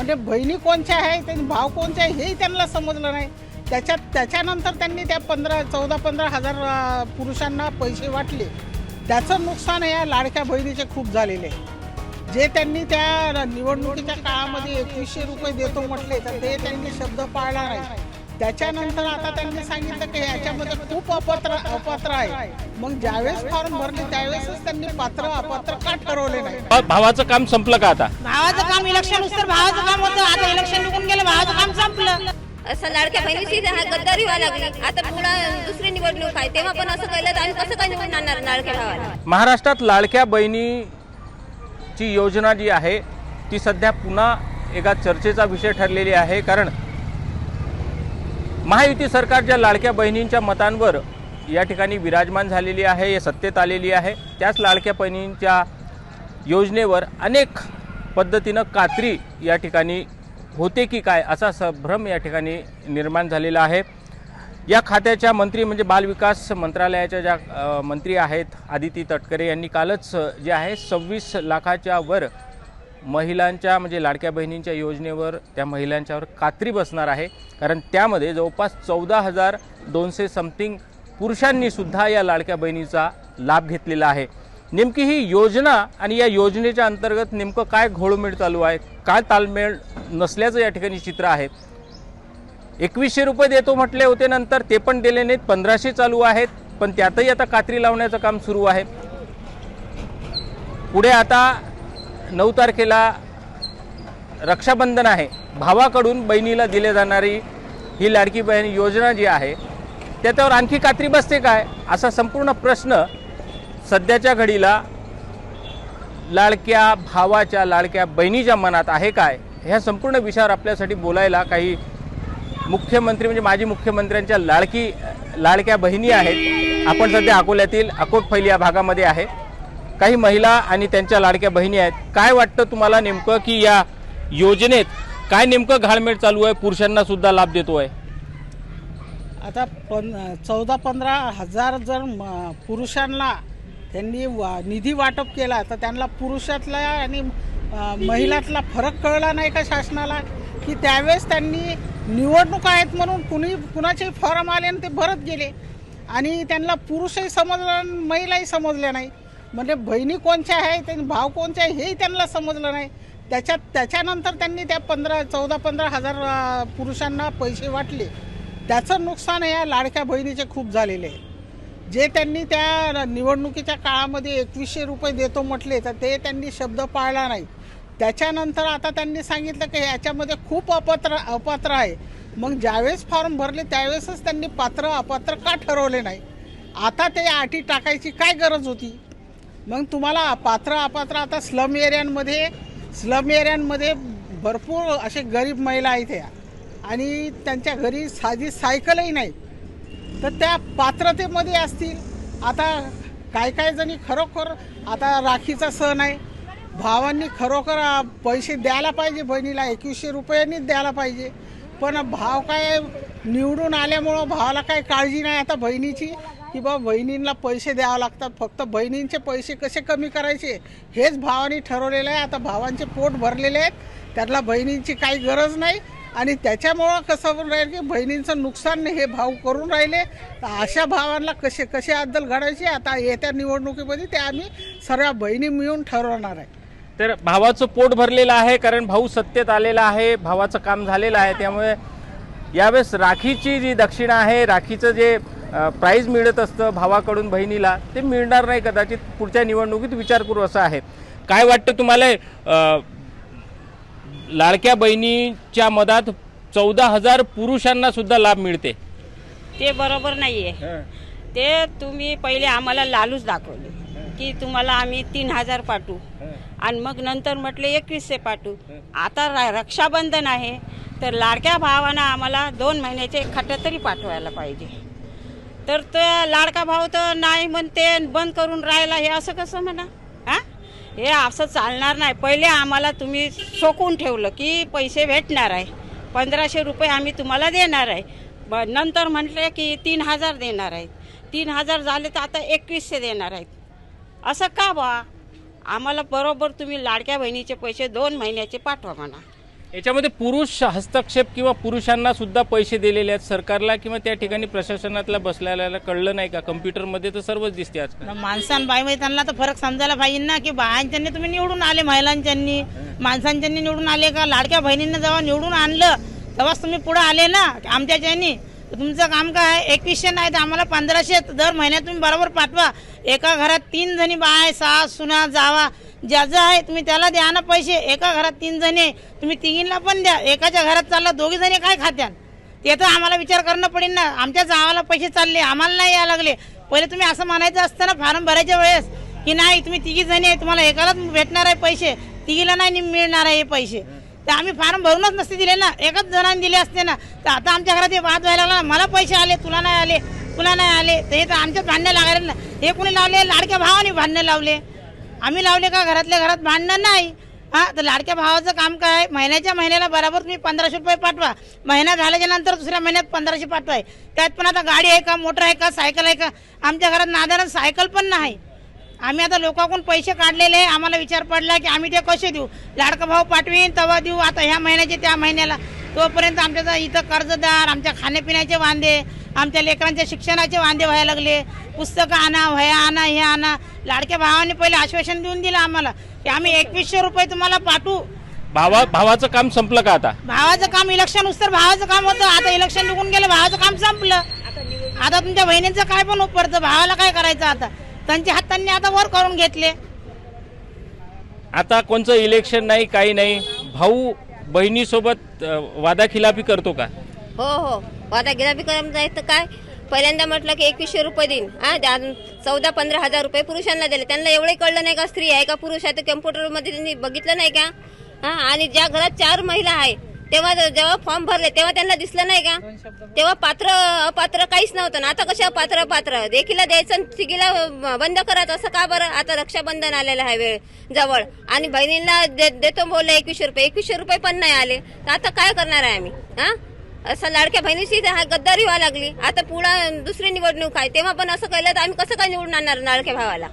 म्हणजे बहिणी कोणच्या आहे त्यांनी भाव कोणचे आहे हेही त्यांना समजलं नाही. त्याच्यात त्याच्यानंतर त्यांनी त्या पंधरा चौदा पंधरा हजार पुरुषांना पैसे वाटले. त्याचं नुकसान या लाडक्या बहिणीचे खूप झालेले आहे. जे त्यांनी त्या निवडणुकीच्या काळामध्ये एकवीसशे रुपये देतो म्हटले तर ते त्यांनी शब्द पाळला नाही. त्याच्यानंतर आता त्यांनी सांगितलं की याच्यामध्ये खूप अपात्र अपात्र आहे. मग ज्यावेळेस फॉर्म भरले त्यावेळेसच त्यांनी पात्र अपात्र का ठरवले नाही? भावाचं काम संपलं का आता? भावाचं काम इलेक्शन तर भावाचं काम होतं. आता इलेक्शन निघून गेलं भावाचं काम संपलं. असं लाडक्या बहिणीची हा गद्दारी व्हायला लागली. आता पुढं दुसरी निवडणूक आहे. तेव्हा पण असं केलं तर आम्ही कसं काय निवडून आणणार लाडक्या भावाला? महाराष्ट्रात लाडक्या बहिणीची योजना जी आहे ती सध्या पुन्हा एका चर्चेचा विषय ठरलेली आहे. कारण महायुती सरकार ज्या लाडक्या बहिणींच्या मतांवर या ठिकाणी विराजमान झालेली आहे या सत्तेत आलेली आहे त्याच लाडक्या बहिणींच्या योजनेवर अनेक पद्धतीनं कात्री या ठिकाणी होते की काय असा संभ्रम या ठिकाणी निर्माण झालेला आहे. या खात्याच्या मंत्री म्हणजे बालविकास मंत्रालयाच्या ज्या मंत्री आहेत आदिती तटकरे यांनी कालच जे आहे सव्वीस लाखाच्या वर महिलांच्या म्हणजे लाडक्या बहिणींच्या योजनेवर त्या महिलांच्यावर कात्री बसणार आहे. कारण त्यामध्ये जवळपास चौदा हजार दोनशे समथिंग पुरुषांनी सुद्धा या लाडक्या बहिणीचा लाभ घेतलेला आहे. नेमकी ही योजना आणि या योजनेच्या अंतर्गत नेमकं काय घोळमेळ चालू आहे काय तालमेळ नसल्याचं या ठिकाणी चित्र आहे. एकवीसशे रुपये देतो म्हटले होते नंतर ते पण दिले नाहीत पंधराशे चालू आहेत पण त्यातही आता कात्री लावण्याचं काम सुरू आहे. पुढे आता नऊ तारखेला रक्षाबंधन आहे. भावाकडून बहिणीला दिले जाणारी ही लाडकी बहीण योजना जी आहे त्याच्यावर आणखी कात्री बसते काय? असा संपूर्ण प्रश्न सध्याच्या घडीला लाडक्या भावाच्या लाडक्या बहिणीच्या मनात आहे काय? ह्या संपूर्ण विषयावर आपल्यासाठी बोलायला काही मुख्यमंत्री म्हणजे माजी मुख्यमंत्र्यांच्या लाडकी लाडक्या बहिणी आहेत. आपण सध्या अकोल्यातील अकोट फैल या भागामध्ये आहे. काही महिला आणि त्यांच्या लाडक्या बहिणी आहेत. काय वाटतं तुम्हाला नेमकं की या योजनेत काय नेमकं घालमेळ चालू आहे? पुरुषांना सुद्धा लाभ देतो आहे. आता पण चौदा पंधरा हजार जर पुरुषांना त्यांनी वा निधी वाटप केला तर त्यांना पुरुषातला आणि महिलातला फरक कळला नाही का शासनाला? की त्यावेळेस त्यांनी निवडणूक आहेत म्हणून कुणी कुणाचेही फॉर्म आले आणि ते भरत गेले. आणि त्यांना पुरुषही समजलं आणि महिलाही समजल्या नाही. म्हणजे बहिणी कोणच्या आहे त्यांनी भाव कोणचे आहे हेही त्यांना समजलं नाही. त्याच्यात त्याच्यानंतर त्यांनी त्या पंधरा चौदा पंधरा हजार पुरुषांना पैसे वाटले. त्याचं नुकसान या लाडक्या बहिणीचे खूप झालेले आहे. जे त्यांनी त्या निवडणुकीच्या काळामध्ये एकवीसशे रुपये देतो म्हटले तर ते त्यांनी शब्द पाळला नाही. त्याच्यानंतर आता त्यांनी सांगितलं की याच्यामध्ये खूप अपात्र अपात्र आहे. मग ज्यावेळेस फॉर्म भरले त्यावेळेसच त्यांनी पात्र अपात्र का ठरवले नाही? आता ते अटी टाकायची काय गरज होती? मग तुम्हाला पात्र अपात्र आता स्लम एरियांमध्ये स्लम एरियांमध्ये भरपूर असे गरीब महिला आहेत या. आणि त्यांच्या घरी साधी सायकलही नाही तर त्या पात्रतेमध्ये असतील. आता काय काय जणी खरोखर आता राखीचा सण आहे. भावांनी खरोखर पैसे द्यायला पाहिजे बहिणीला एकवीसशे रुपयांनीच द्यायला पाहिजे. पण भाव काय निवडून आल्यामुळं भावाला काय काळजी नाही आता बहिणीची? की बा बहिणींना पैसे द्यावे लागतात. फक्त बहिणींचे पैसे कसे कमी करायचे? हेच भावाने ठरवलेलं आहे. आता भावांचे पोट भरलेले आहेत. त्यातला बहिणींची काही गरज नाही. आणि त्याच्यामुळं कसं होऊन राहील की बहिणींचं नुकसान हे भाव करून राहिले. तर अशा भावांना कसे कसे अद्दल घडायची आता येत्या निवडणुकीमध्ये ते आम्ही सर्व बहिणी मिळून ठरवणार आहे. तर भावाचं पोट भरलेलं आहे कारण भाऊ सत्तेत आलेला आहे. भावाचं काम झालेलं आहे. त्यामुळे यावेळेस राखीची जी दक्षिणा आहे राखीचं जे प्राईज मिळत असतं भावाकडून बहिणीला ते मिळणार नाही कदाचित पुढच्या निवडणुकीत विचार करू असं आहे. काय वाटतं तुम्हाला लाडक्या बहिणीच्या मधात चौदा हजार पुरुषांना सुद्धा लाभ मिळते? ते बरोबर नाहीये. ते तुम्ही पहिले आम्हाला लालूच दाखवले. की तुम्हाला आम्ही तीन हजार पाठवू. आणि मग नंतर म्हटले एकवीसशे पाठवू. आता रक्षाबंधन आहे तर लाडक्या भावानं आम्हाला दोन महिन्याचे खट तरी पाठवायला पाहिजे. तर तर लाडका भाऊ तर नाही म्हणते बंद करून राहिला. हे असं कसं म्हणा? हा? हे असं चालणार नाही. पहिले आम्हाला तुम्ही सोकून ठेवलं की पैसे भेटणार आहे. पंधराशे रुपये आम्ही तुम्हाला देणार आहे. ब नंतर म्हटले की तीन हजार देणार आहेत. तीन हजार झाले तर आता एकवीसशे देणार आहेत. असं का बा? आम्हाला बरोबर तुम्ही लाडक्या बहिणीचे पैसे दोन महिन्याचे पाठवा म्हणा. याच्यामध्ये पुरुष हस्तक्षेप किंवा पुरुषांना सुद्धा पैसे दिलेले आहेत सरकारला किंवा त्या ठिकाणी प्रशासनातला बसलेल्याला कळलं नाही का? कम्प्युटरमध्ये तर सर्वच दिसते आजकाल. माणसान बाई त्यांना तर फरक समजायला पाहिजे ना की बायांच्यांनी तुम्ही निवडून आले महिलांच्यांनी. माणसांच्यांनी निवडून आले का? लाडक्या बहिणींना जेव्हा निवडून आणलं तेव्हाच तुम्ही पुढे आले ना आमच्याच्यानी. तुमचं काम काय आहे? एकवीसशे नाही तर आम्हाला पंधराशे दर महिन्यात तुम्ही बरोबर पाठवा. एका घरात तीन जणी बाय सास सुना जावा. ज्याचं आहे तुम्ही त्याला द्या ना पैसे. एका घरात तीन जणी आहे, तुम्ही तिघींना पण द्या. एकाच्या घरात चालला दोघी जणी काय खात्यान ते तर आम्हाला विचार करणं पडेल ना. आमच्या गावाला पैसे चालले आम्हाला नाही यायला लागले. पहिले तुम्ही असं म्हणायचं असतं ना फॉर्म भरायच्या वेळेस की नाही तुम्ही तिघी जणी आहे तुम्हाला एकालाच भेटणार आहे पैसे. तिघीला नाही नि- मिळणार आहे हे पैसे. तर आम्ही फॉर्म भरूनच नसते दिले ना. एकाच जणांनी दिले असते ना. तर आता आमच्या घरात हे वाद व्हायला लागला मला पैसे आले तुला नाही आले तुला नाही आले. तर हे तर आमच्याच भांडणं लागायला ना. हे कुणी लावले? लाडक्या भावाने भांडणं लावले. आम्ही लावले का? घरातल्या घरात भांडणं नाही. हा तर लाडक्या भावाचं काम काय? आहे? महिन्याच्या महिन्याला बरोबर तुम्ही पंधराशे रुपये पाठवा. महिना झाल्याच्यानंतर दुसऱ्या महिन्यात पंधराशे पाठवाय. त्यात पण आता गाडी आहे का? मोटर आहे का? सायकल आहे का? आमच्या घरात नादारण सायकल पण नाही. आम्ही आता लोकांकडून पैसे काढलेले आहे. आम्हाला विचार पडला की आम्ही ते कसे देऊ? लाडका भाऊ पाठवीन तेव्हा देऊ. आता ह्या महिन्याचे त्या महिन्याला. तोपर्यंत आमच्या इथं कर्जदार आमच्या खाण्यापिण्याचे वांदे आमच्या लेकरांच्या शिक्षणाचे वांदे व्हायला लागले. पुस्तकं आणा वह्या आणा हे आणा. लाडक्या भावाने पहिले आश्वासन देऊन दिलं आम्हाला की आम्ही एकवीसशे रुपये तुम्हाला पाठवू. भावा भावाचं काम संपलं का आता? भावाचं काम इलेक्शन उत्तर भावाचं काम होतं. आता इलेक्शन निघून गेलं भावाचं काम संपलं. आता तुमच्या बहिणीचं काय पण उपरतं भावाला काय करायचं आता? त्यांच्या हातांनी आता वर करून घेतले. आता कोणचं इलेक्शन नाही काही नाही. भाऊ बहिणीसोबत वादाखिलाफी करतो का? हो हो. वादाखिलाफी गिराबी जायचं काय? पहिल्यांदा म्हटलं की एकवीसशे रुपये देईन. हा त्या चौदा पंधरा हजार रुपये पुरुषांना दिले. त्यांना एवढे कळलं नाही का स्त्री आहे का पुरुष आहे? तर कम्प्युटरमध्ये त्यांनी बघितलं नाही का? हा आणि ज्या घरात चार महिला आहे तेव्हा जेव्हा फॉर्म भरले तेव्हा त्यांना दिसलं नाही का? तेव्हा पात्र अपात्र काहीच नव्हतं ना. आता कशा पात्र पात्र देखीला द्यायचं आणि तिघीला बंद करायचं. असं का बरं? आता रक्षाबंधन आलेलं आहे वेळ जवळ. आणि बहिणींना दे- देतो बोलले एकवीसशे रुपये. एकवीसशे रुपये पण नाही आले. तर आता काय करणार आहे आम्ही? हा? असं लाडक्या बहिणीची हा गद्दारी व्हायला लागली. आता पुढं दुसरी निवडणूक आहे. तेव्हा पण असं केलं तर आम्ही कसं काय निवडून आणणार लाडक्या भावाला?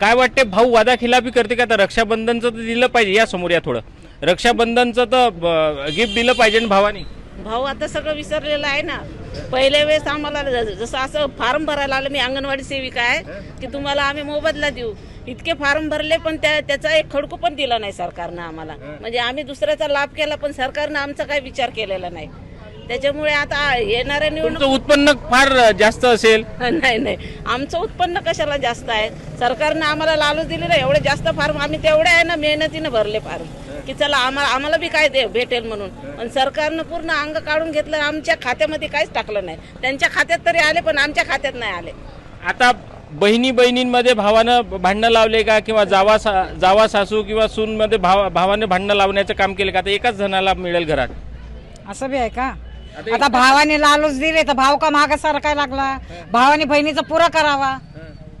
काय वाटते भाऊ वादाखिलाफी करते का? आता रक्षाबंधनचं तर दिलं पाहिजे. या समोर या थोडं. रक्षाबंधनचं तर गिफ्ट दिलं पाहिजे ना भावानी. भाऊ आता सगळं विसरलेलं आहे ना. पहिल्या वेळेस आम्हाला जसं असं फार्म भरायला आलं मी अंगणवाडी सेविका आहे की तुम्हाला आम्ही मोबदला देऊ. इतके फार्म भरले पण त्या त्याचा एक खडकू पण दिला नाही सरकारनं आम्हाला. म्हणजे आम्ही दुसऱ्याचा लाभ केला पण सरकारनं आमचा काही विचार केलेला नाही. त्याच्यामुळे आता येणाऱ्या निवडणूक उत्पन्न फार जास्त असेल. नाही नाही. आमचं उत्पन्न कशाला जास्त आहे? सरकारनं आम्हाला लालूच दिली ना एवढे जास्त फार्म आम्ही तेवढे आहे ना मेहनतीनं भरले फार्म. की चला आम्हाला आम्हाला बी काय दे भेटेल म्हणून. पण सरकारनं पूर्ण अंग काढून घेतलं आमच्या खात्यामध्ये काहीच टाकलं नाही. त्यांच्या खात्यात तरी आले पण आमच्या खात्यात नाही आले. आता बहिणी बहिणींमध्ये भावानं भांडणं लावले का? किंवा जावा सा जावा सासू किंवा सूनमध्ये भावा भावाने भांडणं लावण्याचं काम केलं का? आता एकाच जणाला मिळेल घरात. असं बी आहे का? आता भावाने लालूच दिले तर भाव का माग सारखाय लागला? भावाने बहिणीचं पुरं करावा.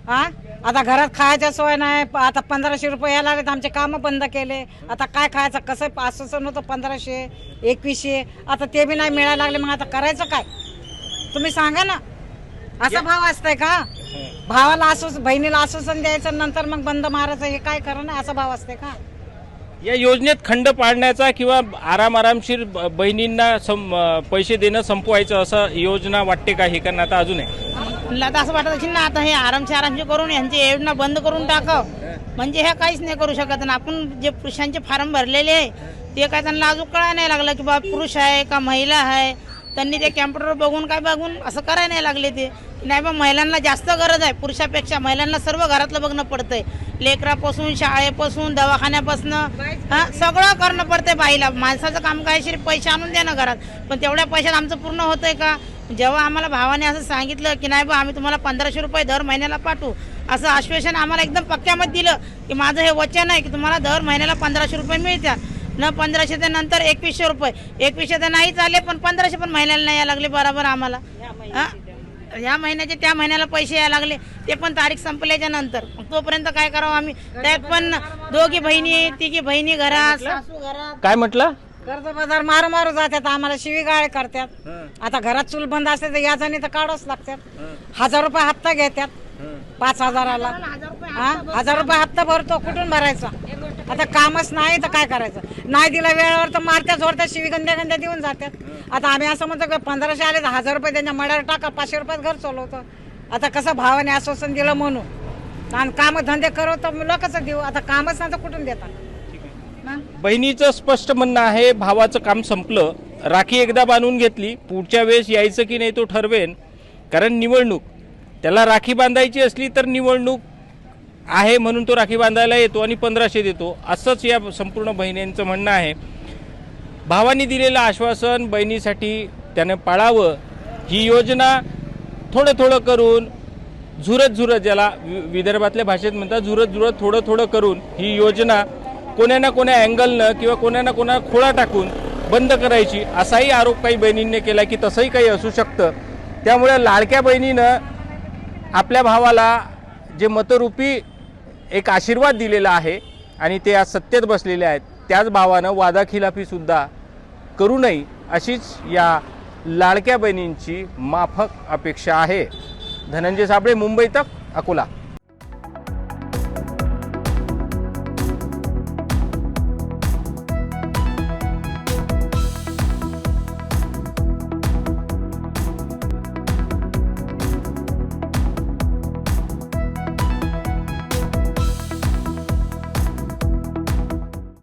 हा? आता घरात खायच्या सोय नाही. आता पंधराशे रुपये यायला लागले तर आमचे कामं बंद केले. आता काय खायचं? कसं आश्वासन होतं पंधराशे एकवीसशे? आता ते बी नाही मिळायला लागले. मग आता करायचं काय? तुम्ही सांगा ना. असा भाव असतंय का? भावाला आश्वास बहिणीला आश्वासन द्यायचं नंतर मग बंद मारायचं हे काय खरं ना असा भाव असते का? या योजनेत खंड पाडण्याचा किंवा आराम आरामशीर ब- बहिणींना सम पैसे देणं संपवायचं असं योजना वाटते का हे? कारण आता अजून आहे. म्हणलं आता असं वाटत असेल ना आता हे आरामशी आरामशी करून यांची योजना बंद करून टाकाव. म्हणजे हे काहीच नाही करू शकत. ना आपण जे पुरुषांचे फॉर्म भरलेले आहे ते काय त्यांना अजून कळा नाही लागलं की बा पुरुष आहे का महिला आहे? त्यांनी ते कॅम्प्युटर बघून काय बघून असं करायला नाही लागले ते. नाही बा महिलांना जास्त गरज आहे पुरुषापेक्षा. महिलांना सर्व घरातलं बघणं पडतंय. लेकरापासून शाळेपासून दवाखान्यापासून हां सगळं करणं पडतंय बाईला. माणसाचं काम काय? शिर पैसे आणून द्या ना घरात. पण तेवढ्या पैशात आमचं पूर्ण होतंय का? जेव्हा आम्हाला भावाने असं सांगितलं की नाही बा आम्ही तुम्हाला पंधराशे रुपये दर महिन्याला पाठवू. असं आश्वासन आम्हाला एकदम पक्क्यामध्ये दिलं की माझं हे वचन आहे की तुम्हाला दर महिन्याला पंधराशे रुपये मिळतात न पंधराशे ते नंतर एकवीसशे रुपये. एकवीसशे तर नाहीच आले पण पंधराशे पण महिन्याला नाही यायला लागले बरोबर आम्हाला. हा? या महिन्याचे त्या महिन्याला पैसे यायला लागले. ते पण तारीख संपल्याच्या नंतर. तोपर्यंत काय करावं आम्ही? त्यात पण दोघी बहिणी तिघी बहिणी घरात सासू घरात. काय म्हटलं? कर्ज बाजार मारू मारू जातात आम्हाला शिवीगाळ करतात. आता घरात चूल बंद असते तर याचाने तर काढावंच लागतात. हजार रुपये हप्ता घेतात. पाच हजाराला. हा? हजार रुपये हप्ता भरतो कुठून भरायचा? आता कामच नाही तर काय करायचं? नाही दिला वेळेवर तर मारत्या झोडत्या शिवी गंध्या गंध्या देऊन जातात आता आम्ही असं म्हणतो की पंधराशे आले तर हजार रुपये त्यांच्या मड्यावर टाका पाचशे रुपयात घर चालवतो. आता कसं भावाने आश्वासन दिलं म्हणून. आणि काम धंदे करव तर लोकच देऊ. आता कामच नाही तर कुठून देतात बहिणीचं स्पष्ट म्हणणं आहे भावाचं काम संपलं. राखी एकदा बांधून घेतली. पुढच्या वेळेस यायचं की नाही तो ठरवेन. कारण निवडणूक. त्याला राखी बांधायची असली तर निवडणूक आहे म्हणून तो राखी बांधायला येतो आणि पंधराशे देतो. असंच या संपूर्ण बहिणींचं म्हणणं आहे. भावानी दिलेलं आश्वासन बहिणीसाठी त्यानं पाळावं. ही योजना थोडं थोडं करून झुरत झुरत ज्याला वि- विदर्भातल्या भाषेत म्हणतात झुरत झुरत थोडं थोडं करून ही योजना कोण्या ना कोण्या अँगलनं किंवा कोण्या ना कोणा खोळा टाकून बंद करायची असाही आरोप काही बहिणींनी केला की तसंही काही असू शकतं. त्यामुळे लाडक्या बहिणीनं आपल्या भावाला जे मतरूपी एक आशीर्वाद दिलेला आहे आणि ते आज सत्तेत बसलेले आहेत. त्याच भावानं वादाखिलाफीसुद्धा करू नये अशीच या लाडक्या बहिणींची माफक अपेक्षा आहे. धनंजय साबळे मुंबई तक अकोला.